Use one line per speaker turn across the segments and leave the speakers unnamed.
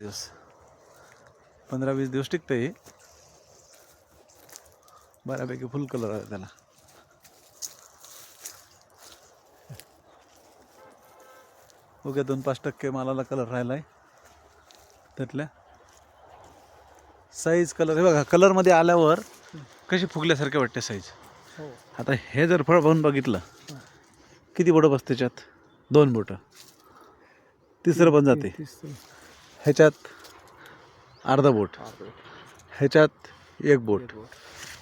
दिवस. पंधरा वीस दिवस टिकतं हे बऱ्यापैकी फुल कलर आहे त्याला. ओके दोन पाच टक्के मालाला कलर राहिला आहे त्यातल्या साईज कलर हे बघा कलरमध्ये आल्यावर कशी फुगल्यासारखे वाटते साईज
हो.
आता हे जर फळ पाहून बघितलं किती बोटं बसते त्याच्यात? दोन बोटं. तिसरं पण जाते. ह्याच्यात अर्धा बोट. ह्याच्यात एक बोट.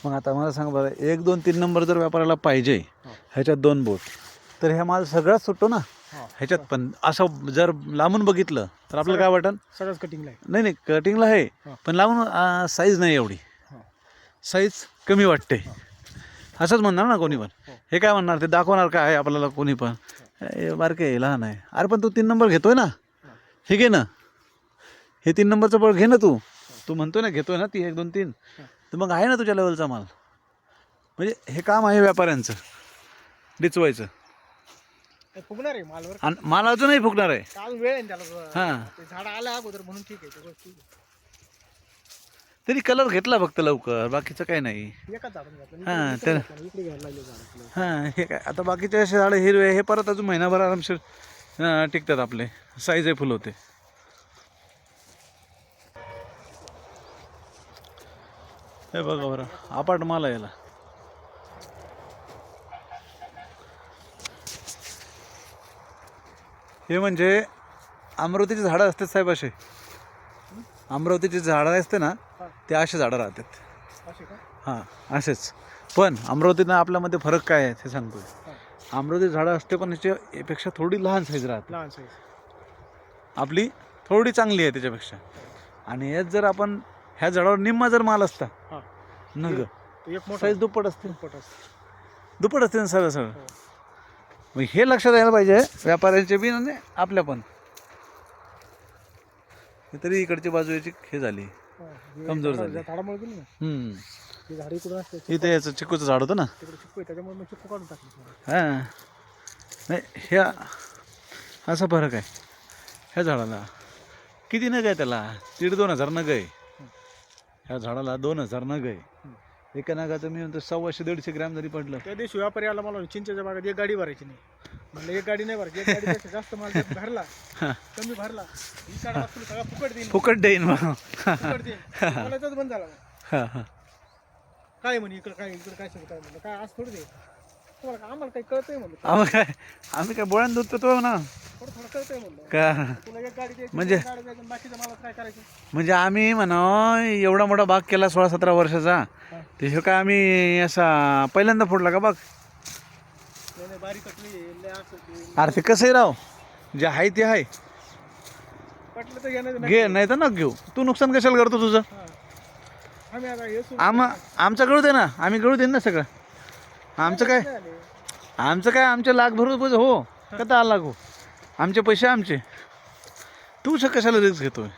मग आता मला सांग बरं एक दोन तीन नंबर जर व्यापाराला पाहिजे ह्याच्यात दोन बोट तर ह्या माल सगळाच सुटतो ना? ह्याच्यात पण असं जर लांबून बघितलं तर आपल्याला काय वाटन?
सगळंच कटिंगला आहे.
नाही नाही कटिंगला आहे
हा.
पण लावून साईज नाही एवढी.
हा.
साईज कमी वाटते. असंच म्हणणार ना कोणी पण.
हो.
हे काय म्हणणार? ते दाखवणार काय आहे आपल्याला कोणी पण? हे. बारके आहे, लहान आहे. अरे पण तू तीन नंबर घेतोय ना? हे घे ना. हे तीन नंबरचं बळ घे ना तू. तू म्हणतोय ना घेतोय ना ती एक दोन तीन. तर मग आहे ना तुझ्या लेवलचा माल. म्हणजे हे काम आहे व्यापाऱ्यांचं. डिचवायचं.
ते फुगणार आहे मालवर?
आणि माल अजूनही फुकणार आहे.
काल वेळ आहे त्याला
हां.
ते झाड आलं अगोदर म्हणून ठीक आहे ते ठीक
तरी कलर घेतला फक्त लवकर बाकीचं काही नाही.
आहे एकाच झाडून घातलं
हां,
इकडे
तर-
घातलं, इकडे घ्यायला लागले झाड
हां हे काय आता बाकीचे असे झाडं हिरवे हे परत अजून महिनाभर आरामशीर अं, टिकतात आपले. साईजही फुल होते. हे बघा बरं अपाट माल याला. हे म्हणजे अमरावतीची झाडं असतात साहेब असे. अमरावतीची झाडं असते ना. ते असे झाडं राहतात. हां असेच. पण अमरावतीनं आपल्यामध्ये फरक काय आहे ते सांगतो अमरावती झाडं असते पण याच्या यापेक्षा थोडी लहान साईज राहते. आपली थोडी चांगली आहे त्याच्यापेक्षा. आणि यात जर आपण ह्या झाडावर निम्मा जर माल असता
हां.
नग.
तो एक मोठा
साईज दुप्पट असते.
दुप्पट असतो.
दुप्पट असते ना सगळं सगळं.
हो.
मग हे लक्षात यायला पाहिजे व्यापाऱ्यांचे बी आणि आपल्या पण. हे तरी इकडची बाजू याची हे झाली.
हां, हे
कमजोर
झाडा-
झाली.
झाडामुळे गेली ना
हम्म.
ही झाडी इकडून असते?
इथे याचं चिकूचं झाड होतं ना?
तिकडे चिक्कू आहे त्याच्यामुळे मग चिक्कू काढून टाकली
हां. नाही ह्या असा फरक आहे. ह्या झाडाला किती नग आहे त्याला? दीड दोन हजार नग आहे. ह्या झाडाला दोन हजार नग आहे. एका नगाचं मी म्हणतो सव्वाशे दीडशे ग्रॅम जरी पडलं.
त्या दिवशी व्यापारी आला मला चिंचेच्या बागात एक गाडी भरायची नाही. म्हणलं एक गाडी नाही भरायची एक गाडीपेक्षा जास्त माल भरला कमी भरला. ही सगळा फुकट देईन.
फुकट देईन मग.
फुकट देईन. बोलायचंच बंद झाला. मग.
हां हां.
काय म्हणे इकडं काय इकडं काय सगळं काय म्हणलं? काय आज थोडी दे तुम्हाला काय- आम्हाला काही कळतंय म्हणलं?
आम्ही काय आम्ही काय बोळ्यान दूध पितो ना का? म्हणजे- म्हणजे आम्ही म्हणा एवढा मोठा बाग केला सोळा सतरा वर्षाचा. ते हे काय आम्ही असा पहिल्यांदा फोडला का बाग?
अरे ते.
अरे ते राव? जे आहे ते आहे. घे नाही तर न घेऊ. तू नुकसान कशाला करतो तुझं? आम आमचं गळू दे ना. आम्ही गळू दे ना सगळं. आमचं काय? आमचं काय? आमचे लाख भरू हो. का दहा लाख हो आमचे पैसे आमचे. तू श कशाला रिस्क घेतोय?